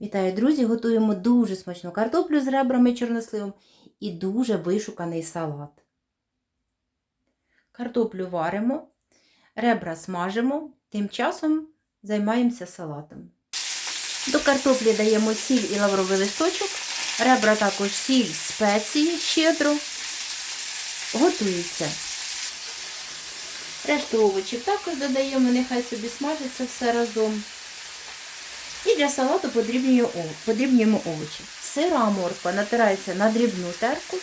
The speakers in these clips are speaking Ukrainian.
Вітаю, друзі! Готуємо дуже смачну картоплю з ребрами і чорносливом і дуже вишуканий салат. Картоплю варимо, ребра смажимо, тим часом займаємося салатом. До картоплі даємо сіль і лавровий листочок, ребра також сіль, спеції щедро. Готується. Решту овочів також додаємо, нехай собі смажиться все разом. І для салату подрібнюємо, ов- овочі. Сира морква натирається на дрібну терку,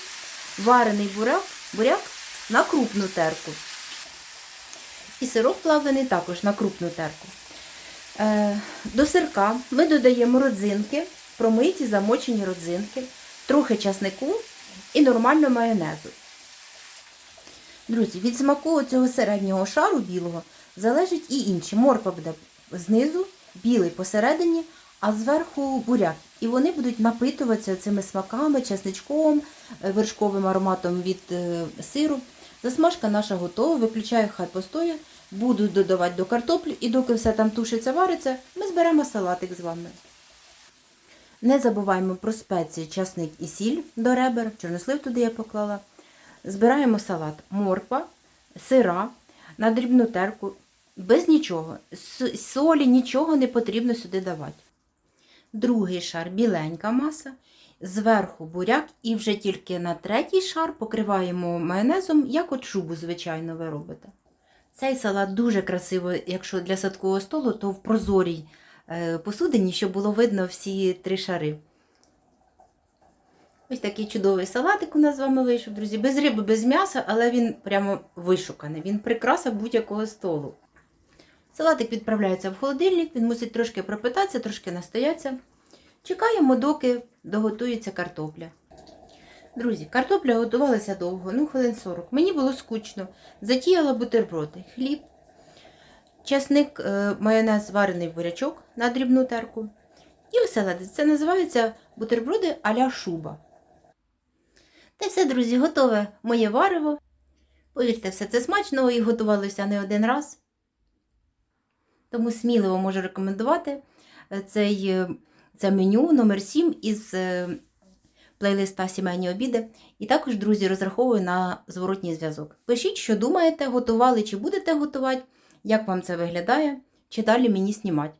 варений буряк, буряк на крупну терку. І сирок плавлений також на крупну терку. Е, до сирка ми додаємо родзинки, промиті замочені родзинки, трохи часнику і нормально майонезу. Друзі, від смаку цього середнього шару білого залежить і інше. Морква буде знизу, білий посередині, а зверху буряк. І вони будуть напитуватися цими смаками, чесничком, е, вершковим ароматом від е, сиру. Засмажка наша готова, виключаю, хай постоє. Буду додавати до картоплі, і доки все там тушиться, вариться, ми зберемо салатик з вами. Не забуваємо про спеції, часник і сіль до ребер, чорнослив туди я поклала. Збираємо салат, морква, сира на дрібну терку, без нічого. Солі, нічого не потрібно сюди давати. Другий шар біленька маса, зверху буряк і вже тільки на третій шар покриваємо майонезом, як от шубу, звичайно, ви робите. Цей салат дуже красиво, якщо для садкового столу, то в прозорій е, посудині, щоб було видно всі три шари. Ось такий чудовий салатик у нас з вами вийшов, друзі. Без риби, без м'яса, але він прямо вишуканий. Він прикраса будь-якого столу. Салатик відправляється в холодильник, він мусить трошки пропитатися, трошки настоятися. Чекаємо, доки доготується картопля. Друзі, картопля готувалася довго, ну хвилин 40. Мені було скучно. Затіяла бутерброди, хліб, часник, е, майонез, варений бурячок на дрібну терку. І оселедець. Це називається бутерброди а-ля шуба. Та все, друзі, готове моє варево. Повірте, все це смачно і готувалося не один раз. Тому сміливо можу рекомендувати е, цей, е, це меню номер 7 із е, плейлиста Сімейні обіди. І також, друзі, розраховую на зворотній зв'язок. Пишіть, що думаєте, готували чи будете готувати, як вам це виглядає, чи далі мені знімати.